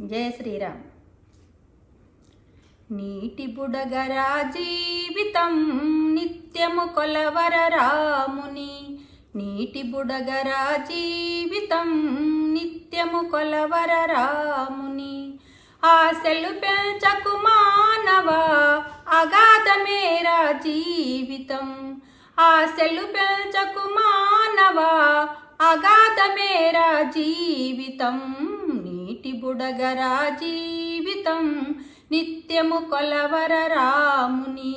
జయ శ్రీరామ్. నీటి బుడగరా జీవితం నిత్యము కొలవర రాముని. నీటి బుడగరా జీవితం నిత్యము కొలవర రాముని. ఆశలు పెంచకు మానవ అగాధమేరా జీవితం ఆశలు పెంచకు మానవ అగాధమేరా జీవితం నీటి బుడగరా జీవితం నిత్యము కొలవర రాముని.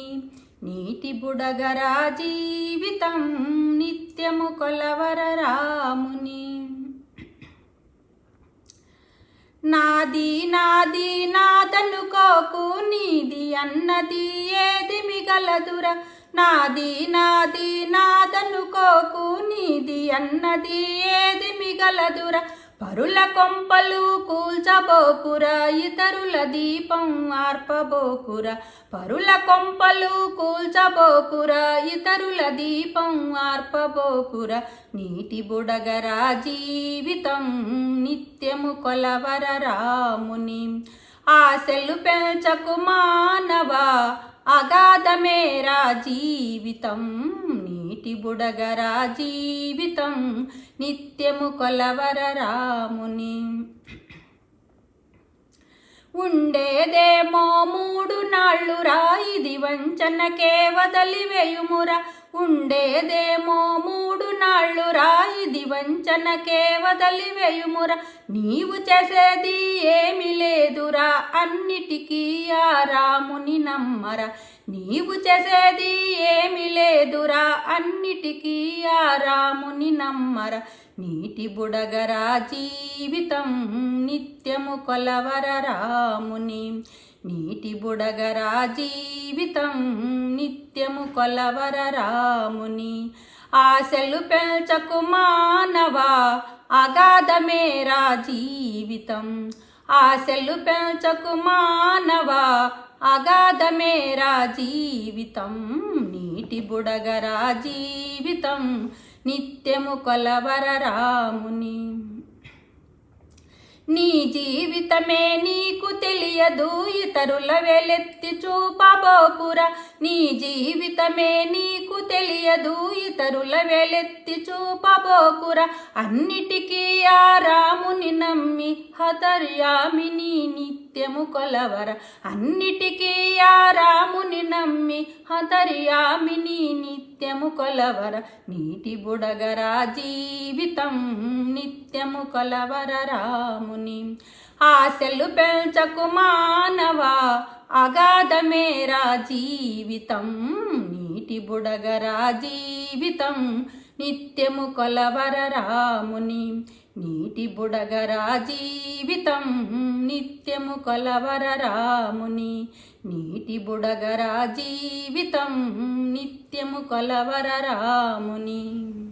నీటి బుడగరా జీవితం నిత్యము కొలవర రాముని. నాది నాది నాదనుకోకు నీది అన్నది ఏది మిగలదుర? నాది నాది నాదనుకోకు నీది అన్నది ఏది మిగలదుర? పరుల కొంపలు కూల్చబోకురా ఇతరుల దీపం ఆర్పబోకురా. పరుల కొంపలు కూల్చబోకురా ఇతరుల దీపం ఆర్పబోకురా. నీటి బుడగరా జీవితం నిత్యము కొలవర రాముని. ఆశలు పెంచకు మానవా అగాధమేరా జీవితం నీటి బుడగరా జీవితం నిత్యము కొలవర రాముని ఉండేదేమో మూడు నాళ్ళు రా ఇది వంచనకే వదలివేయుమురా. ఉండేదేమో మూడు నాళ్ళు రా ఇది వంచనకే వదలివేయుమురా. నీవు చేసేది ఏమి లేదురా అన్నిటికీ ఆ రాముని నమ్మరా. నీవు చేసేది ఏమి లేదురా అన్నిటికీ ఆ రాముని నమ్మరా. నీటి బుడగరా జీవితం నిత్యము కొలవర రాముని. నీటి బుడగరా జీవితం నిత్యము కొలవర రాముని. ఆశలు పెంచకు మానవా అగాధమేరా జీవితం ఆశలు పెంచకు మానవా అగాధమేరా జీవితం నీటి బుడగరా జీవితం నిత్యము కొలవర రాముని నీ జీవితమే నీకు తెలియదు ఇతరుల వెలెత్తి చూపబోకురా. నీ జీవితమే నీకు తెలియదు ఇతరుల వెలెత్తి చూపబోకురా. అన్నిటికీ ఆ రాముని నమ్మి హతర్యామిని నిత్యము కొలవర. అన్నిటికీ ఆ రాముని నమ్మి హతరియామిని నిత్యము కొలవర. నీటి బుడగరా జీవితం నిత్యము కొలవర రాముని. ఆశలు పెంచకు మానవా అగాధమేరా జీవితం. నీటి బుడగరా జీవితం నిత్యము కొలవర రాముని. నీటి బుడగరా జీవితం నిత్యము కలవర రాముని. నీటి బుడగరా జీవితం నిత్యము కలవర రాముని.